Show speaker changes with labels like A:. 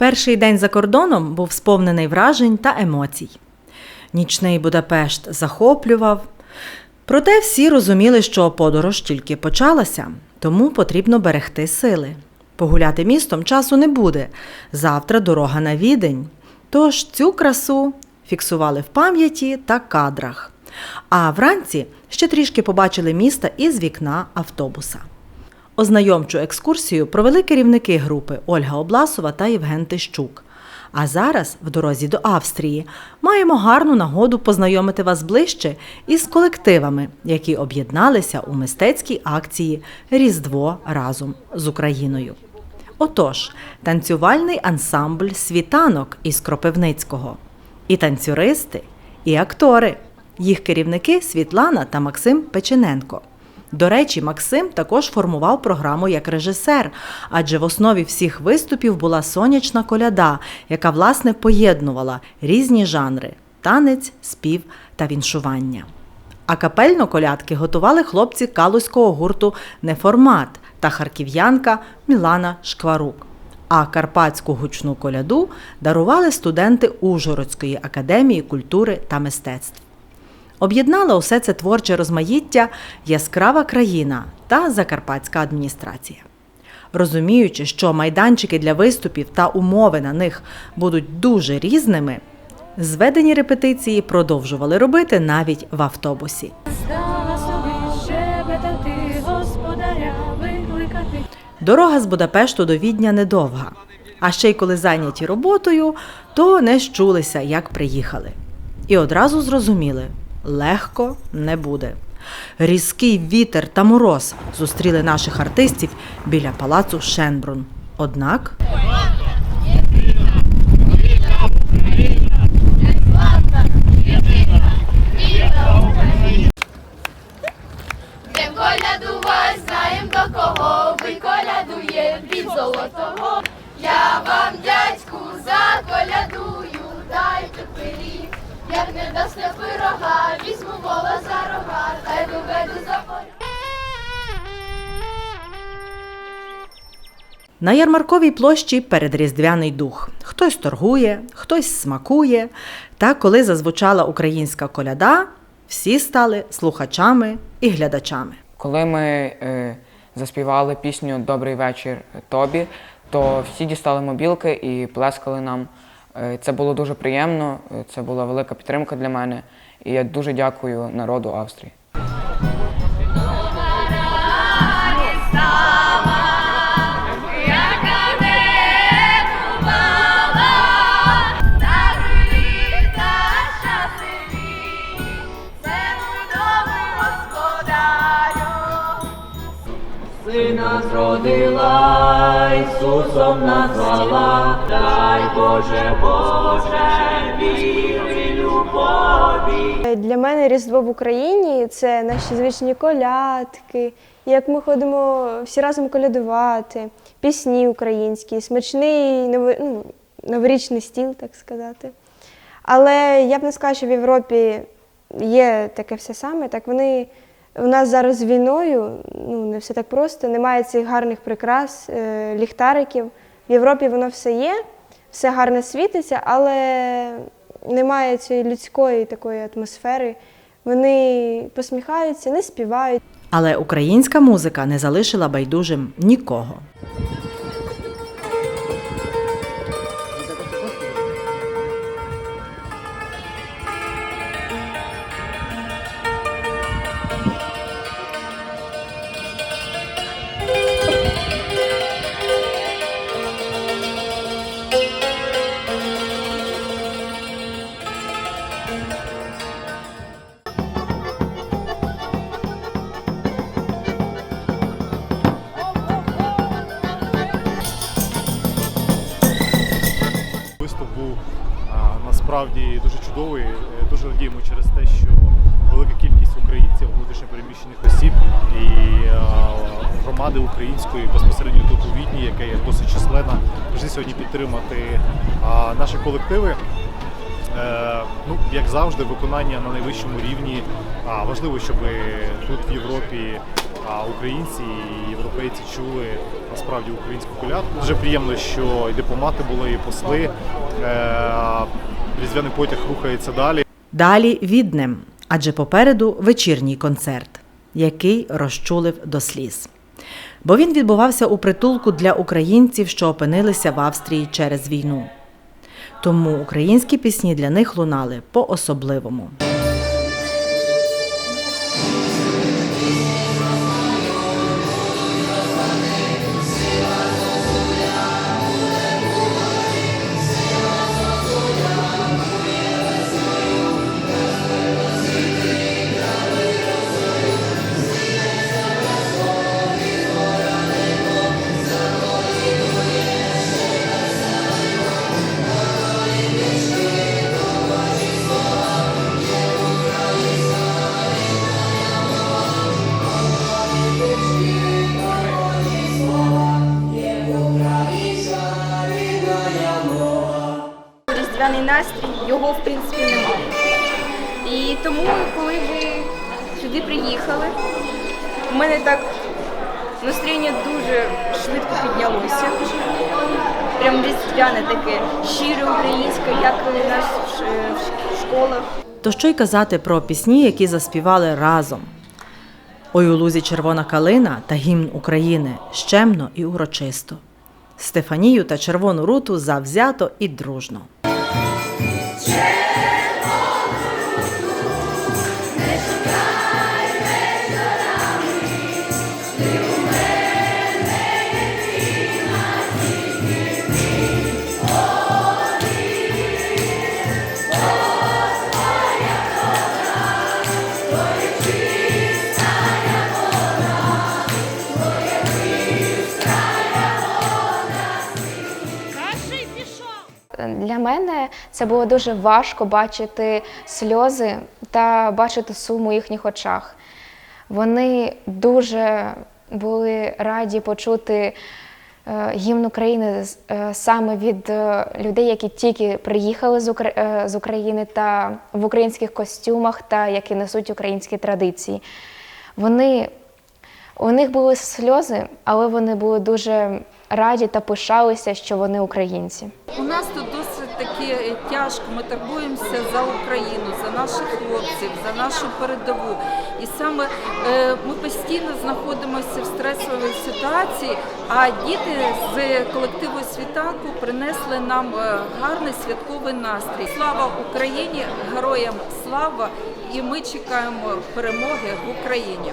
A: Перший день за кордоном був сповнений вражень та емоцій. Нічний Будапешт захоплював. Проте всі розуміли, що подорож тільки почалася, тому потрібно берегти сили. Погуляти містом часу не буде. Завтра дорога на відень. Тож цю красу фіксували в пам'яті та кадрах. А вранці ще трішки побачили міста із вікна автобуса. Ознайомчу екскурсію провели керівники групи Ольга Обласова та Євген Тищук. А зараз, в дорозі до Австрії, маємо гарну нагоду познайомити вас ближче із колективами, які об'єдналися у мистецькій акції Різдво разом з Україною. Отож, танцювальний ансамбль світанок із Кропивницького, і танцюристи, і актори. Їх керівники Світлана та Максим Печененко. До речі, Максим також формував програму як режисер, адже в основі всіх виступів була сонячна коляда, яка власне поєднувала різні жанри танець, спів та віншування. А капельно колядки готували хлопці калузького гурту Неформат та харків'янка Мілана Шкварук. А карпатську гучну коляду дарували студенти Ужгородської академії культури та мистецтв. Об'єднала усе це творче розмаїття яскрава країна та закарпатська адміністрація. Розуміючи, що майданчики для виступів та умови на них будуть дуже різними, зведені репетиції продовжували робити навіть в автобусі. Дорога з Будапешту до Відня недовга. А ще й коли зайняті роботою, то не щулися, як приїхали. І одразу зрозуміли легко не буде. Різкий вітер та мороз зустріли наших артистів біля палацу Шенбрун. Однак
B: Йдем колядувать, знаєм до кого ви колядує від золотого. Не дасте візьму вола за рога, та й виведу за поля.
A: на ярмарковій площі передріздвяний дух. Хтось торгує, хтось смакує. Та коли зазвучала українська коляда, всі стали слухачами і глядачами.
C: Коли ми е, заспівали пісню Добрий вечір тобі, то всі дістали мобілки і плескали нам. Е, це було дуже приємно, е, це була велика підтримка для мене. І я дуже дякую народу Австрії.
D: Сина зродила, Ісусом назвала, дай Боже, Боже, віри, любові.
E: Для мене Різдво в Україні це наші звичні колядки, як ми ходимо всі разом колядувати, пісні українські, смачний ну, новорічний стіл, так сказати. Але я б не сказала, що в Європі є таке все саме. Так вони у нас зараз з війною ну, не все так просто, немає цих гарних прикрас, е, ліхтариків. В Європі воно все є, все гарно світиться, але немає цієї людської такої атмосфери. Вони посміхаються, не співають.
A: Але українська музика не залишила байдужим нікого.
F: Радіємо через те, що велика кількість українців, внутрішньопереміщених осіб і громади української безпосередньо тут у Відні, яка є досить численна, прийшли сьогодні підтримати наші колективи. Е, ну, як завжди, виконання на найвищому рівні. Важливо, щоб тут в Європі українці і європейці чули насправді українську колядку. Дуже приємно, що і дипломати були, і посли. Е, Різдвяний потяг рухається далі.
A: Далі віднем, адже попереду вечірній концерт, який розчулив до сліз. Бо він відбувався у притулку для українців, що опинилися в Австрії через війну. Тому українські пісні для них лунали по-особливому.
G: різдвяний в принципі немає. І тому, коли ви сюди приїхали, у мене так настроєння дуже швидко піднялося. Прям різдвяне таке, щире українське, як у нас ш- в школах.
A: То що й казати про пісні, які заспівали разом. Ой у лузі червона калина та гімн України щемно і урочисто. Стефанію та червону руту завзято і дружно.
H: Для мене це було дуже важко бачити сльози та бачити сум у їхніх очах. Вони дуже були раді почути е, гімн України е, саме від е, людей, які тільки приїхали з Укра- з України та в українських костюмах, та які несуть українські традиції. Вони у них були сльози, але вони були дуже раді та пишалися, що вони українці.
I: У нас тут досить таки тяжко. Ми турбуємося за Україну, за наших хлопців, за нашу передову. І саме е, ми постійно знаходимося в стресовій ситуації. А діти з колективу світанку принесли нам е, гарний святковий настрій. Слава Україні! Героям слава! І ми чекаємо перемоги в Україні.